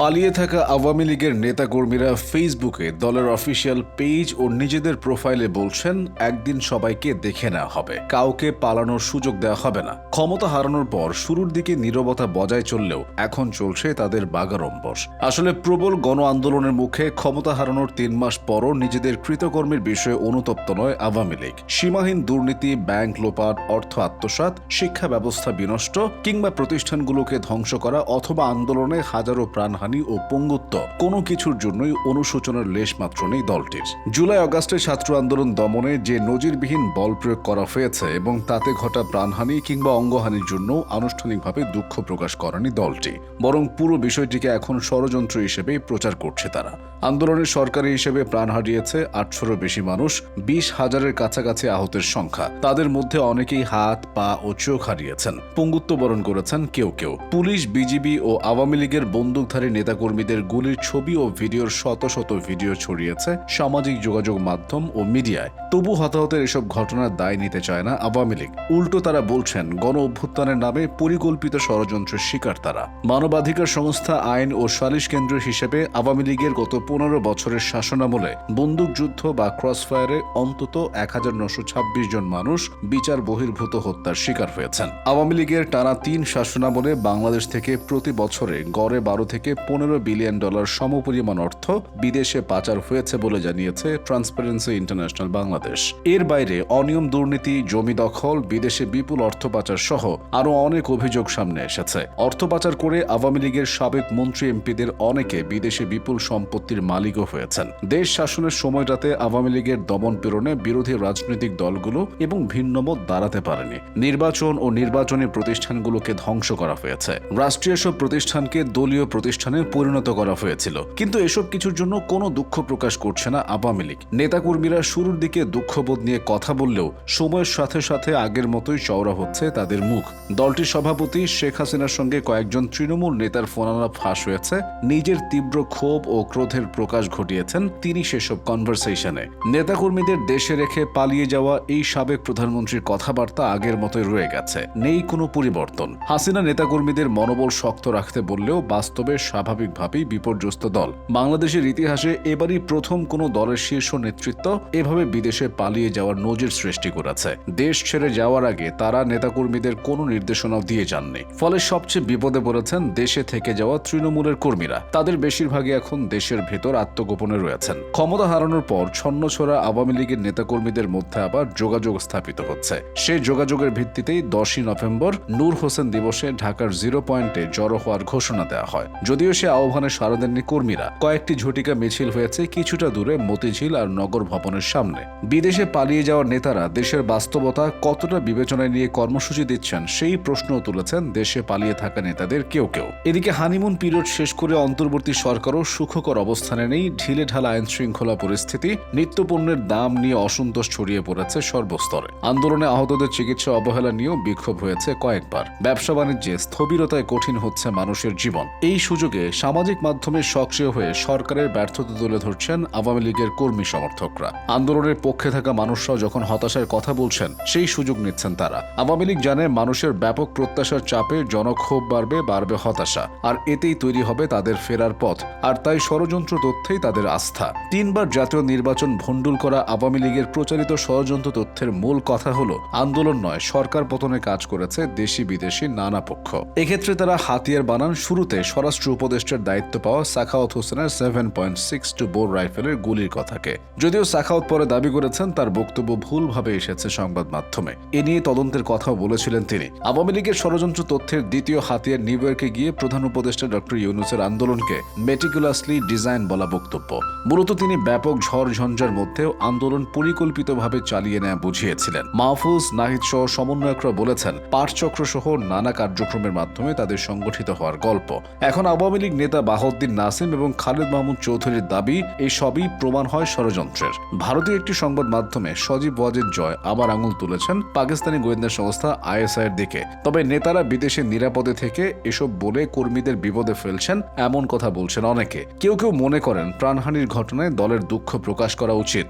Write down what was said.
পালিয়ে থাকা আওয়ামী লীগের নেতাকর্মীরা ফেসবুকে দলের অফিসিয়াল পেজ ও নিজেদের প্রোফাইলে বলছেন, একদিন সবাইকে দেখে নেওয়া হবে। কাউকে পালানোর সুযোগ দেওয়া হবে না। ক্ষমতা হারানোর পর শুরুর দিকে নীরবতা বজায় চললেও এখন চলছে তাদের বাগাড়ম্বস আসলে প্রবল গণ আন্দোলনের মুখে ক্ষমতা হারানোর তিন মাস পরও নিজেদের কৃতকর্মের বিষয়ে অনুতপ্ত নয় আওয়ামী লীগ। সীমাহীন দুর্নীতি, ব্যাংক লোপাট, অর্থ আত্মসাৎ, শিক্ষা ব্যবস্থা বিনষ্ট কিংবা প্রতিষ্ঠানগুলোকে ধ্বংস করা অথবা আন্দোলনে হাজারো প্রাণহানি ও পঙ্গুত্ব। কোনো কিছুর জন্যই অনুশোচনার লেশ মাত্র নেই দলটির। জুলাই অগাস্টে ছাত্র আন্দোলন দমনে যে নজিরবিহীন বল প্রয়োগ করা হয়েছে এবং তাতে ঘটা প্রাণহানি কিংবা অঙ্গহানির জন্য আনুষ্ঠানিকভাবে দুঃখ প্রকাশ করেনি দলটি। বরং পুরো বিষয়টিকে এখন ষড়যন্ত্র হিসেবে প্রচার করছে তারা। আন্দোলনের সরকারি হিসেবে প্রাণ হারিয়েছে আটশোরও বেশি মানুষ, বিশ হাজারের কাছাকাছি আহতের সংখ্যা। তাদের মধ্যে অনেকেই হাত, পা ও চোখ হারিয়েছেন। পঙ্গুত্ব বরণ করেছেন কেউ কেউ। পুলিশ, বিজিবি ও আওয়ামী লীগের বন্দুকধারী নেতাকর্মীদের গুলির ছবি ও ভিডিওর শত শত ভিডিও ছড়িয়েছে সামাজিক যোগাযোগ মাধ্যম ও মিডিয়ায়। তবু হতাহতের এসব ঘটনার দায় নিতে চায় না আওয়ামী লীগ। উল্টো তারা বলছেন, গণ অভ্যুত্থানের নামে পরিকল্পিত ষড়যন্ত্রের শিকার তারা। মানবাধিকার সংস্থা আইন ও সালিশ কেন্দ্র হিসেবে আওয়ামী লীগের গত পনেরো বছরের শাসনামলে বন্দুকযুদ্ধ বা ক্রসফায়ারে অন্তত এক হাজার নশো ছাব্বিশ জন মানুষ বিচার বহির্ভূত হত্যার শিকার হয়েছেন। আওয়ামী লীগের টানা তিন শাসনামলে বাংলাদেশ থেকে প্রতি বছরে গড়ে বারো থেকে পনেরো বিলিয়ন ডলার সমপরিমাণ অর্থ বিদেশে পাচার হয়েছে বলে জানিয়েছে ট্রান্সপারেন্সি ইন্টারন্যাশনাল বাংলাদেশ। এর বাইরে অনিয়ম দুর্নীতি, জমি দখল, বিদেশে বিপুল অর্থ পাচার সহ আরও অনেক অভিযোগ সামনে এসেছে। অর্থ পাচার করে আওয়ামী লীগের সাবেক মন্ত্রী এমপিদের অনেকে বিদেশে বিপুল সম্পত্তির মালিকও হয়েছেন। দেশ শাসনের সময়টাতে আওয়ামী লীগের দমন পীড়নে বিরোধী রাজনৈতিক দলগুলো এবং ভিন্নমত দাঁড়াতে পারেনি। নির্বাচন ও নির্বাচনী প্রতিষ্ঠানগুলোকে ধ্বংস করা হয়েছে। রাষ্ট্রীয় সব প্রতিষ্ঠানকে দলীয় প্রতিষ্ঠানে পরিণত করা হয়েছিল। কিন্তু এসব কিছুর জন্য কোনো দুঃখ প্রকাশ করছে না আওয়ামী লীগ। নেতাকর্মীরা শুরুর দিকে দুঃখবোধ নিয়ে কথা বললেও সময়ের সাথে সাথে আগের মতোই চওড়া হচ্ছে তাদের মুখ। দলটির সভাপতি শেখ হাসিনার সঙ্গে কয়েকজন তৃণমূল নেতার ফোনালাপ ফাঁস হয়েছে। নিজের তীব্র ক্ষোভ ও ক্রোধের প্রকাশ ঘটিয়েছেন তিনি সেসব কনভারসেশনে। নেতাকর্মীদের দেশে রেখে পালিয়ে যাওয়া এই সাবেক প্রধানমন্ত্রীর কথাবার্তা আগের মতোই রয়ে গেছে। নেই কোনো পরিবর্তন। হাসিনা নেতাকর্মীদের মনোবল শক্ত রাখতে বললেও বাস্তবে স্বাভাবিকভাবেই বিপর্যস্ত দল। বাংলাদেশের ইতিহাসে এবারই প্রথম কোনো দলের শীর্ষ নেতৃত্ব এভাবে বিদেশে পালিয়ে যাওয়ার নজির সৃষ্টি করেছে। দেশ ছেড়ে যাওয়ার আগে তারা নেতাকর্মীদের কোনো নির্দেশনাও দিয়ে যাননি। ফলে সবচেয়ে বিপদে পড়েছেন দেশে থেকে যাওয়া তৃণমূলের কর্মীরা। তাদের বেশিরভাগই এখন দেশের ভেতর আত্মগোপনে রয়েছেন। ক্ষমতা হারানোর পর ছন্নছড়া আওয়ামী লীগের নেতাকর্মীদের মধ্যে আবার যোগাযোগ স্থাপিত হচ্ছে। সেই যোগাযোগের ভিত্তিতেই দশই নভেম্বর নূর হোসেন দিবসে ঢাকার জিরো পয়েন্টে জড়ো হওয়ার ঘোষণা দেওয়া হয়। যদিও সে আহ্বানে সাড়া দেননি কর্মীরা। কয়েকটি ঝটিকা মিছিল হয়েছে কিছুটা দূরে মতিঝিল আর নগর ভবনের সামনে। বিদেশে পালিয়ে যাওয়া নেতারা দেশের বাস্তবতা কতটা বিবেচনায় নিয়ে কর্মসূচি দিচ্ছেন সেই প্রশ্ন তুলেছেন দেশে পালিয়ে থাকা নেতাদের কেউ কেউ। এদিকে হানিমুন পিরিয়ড শেষ করে অন্তর্বর্তী সরকারও সুখকর অবস্থানে নেই। ঢিলে ঢালা আইন শৃঙ্খলা পরিস্থিতি, নিত্যপণ্যের দাম নিয়ে অসন্তোষ ছড়িয়ে পড়েছে সর্বস্তরে। আন্দোলনে আহতদের চিকিৎসা অবহেলা নিয়েও বিক্ষোভ হয়েছে কয়েকবার। ব্যবসা বাণিজ্যে স্থবিরতায় কঠিন হচ্ছে মানুষের জীবন। এই সুযোগে সামাজিক মাধ্যমে সক্রিয় হয়ে সরকারের ব্যর্থতা তুলে ধরছেন আওয়ামী লীগের কর্মী সমর্থকরা। আন্দোলনের পক্ষে থাকা মানুষরাও যখন হতাশার কথা বলছেন, সেই সুযোগ নিচ্ছেন তারা। আওয়ামী লীগ জানে মানুষের ব্যাপক প্রত্যাশার চাপে জনক্ষোভ বাড়বে বাড়বে হতাশা। আর এতেই তৈরি হবে তাদের ফেরার পথ। আর তাই ষড়যন্ত্র তথ্যেই তাদের আস্থা। তিনবার জাতীয় নির্বাচন ভণ্ডুল করা আওয়ামী লীগের প্রচারিত ষড়যন্ত্র তথ্যের মূল কথা হলো, আন্দোলন নয়, সরকার পতনে কাজ করেছে দেশি বিদেশি নানা পক্ষ। এক্ষেত্রে তারা হাতিয়ার বানান শুরুতে স্বরাষ্ট্র উপদেষ্টার দায়িত্ব পাওয়া সাখাওয়াত হোসেনের seven point six two bore রাইফেলের গুলির কথাকে। যদিও সাখাওয়াত পরে দাবি করেছেন, তার বক্তব্য ভুলভাবে এসেছে সংবাদ মাধ্যমে। এ নিয়ে তদন্তের কথাও বলেছিলেন তিনি। আওয়ামী লীগের ষড়যন্ত্র তথ্যের দ্বিতীয় হাতিয়ার নিউ ইয়র্কে গিয়ে প্রধান উপদেষ্টা ডক্টর ইউনুসের আন্দোলনকে মেটিকুলাসলি ডিজাইন বলা বক্তব্য। মূলত তিনি ব্যাপক ঝড় ঝঞ্ঝার মধ্যেও আন্দোলন পরিকল্পিতভাবে চালিয়ে নেওয়া বুঝিয়েছিলেন। মাহফুজ নাহিদ সহ সমন্বয়করা বলেছেন পাঠচক্র সহ নানা কার্যক্রমের মাধ্যমে তাদের সংগঠিত হওয়ার গল্প। এখন আওয়ামী লীগ নেতা বাহাউদ্দিন নাসিম এবং খালেদ মাহমুদ চৌধুরীর দাবি, এই সবই প্রমাণ হয় ষড়যন্ত্রের। ভারতীয় একটি সংবাদ মাধ্যমে সজীব ওয়াজেদ জয় আবার আঙুল তুলেছেন পাকিস্তানি গোয়েন্দা সংস্থা আইএসআই এর দিকে। তবে নেতারা বিদেশে নিরাপদে থেকে এসব বলে কর্মীদের বিপদে ফেলছেন এমন কথা বলছেন অনেকে। কেউ কেউ মনে করেন প্রাণহানির ঘটনায় দলের দুঃখ প্রকাশ করা উচিত।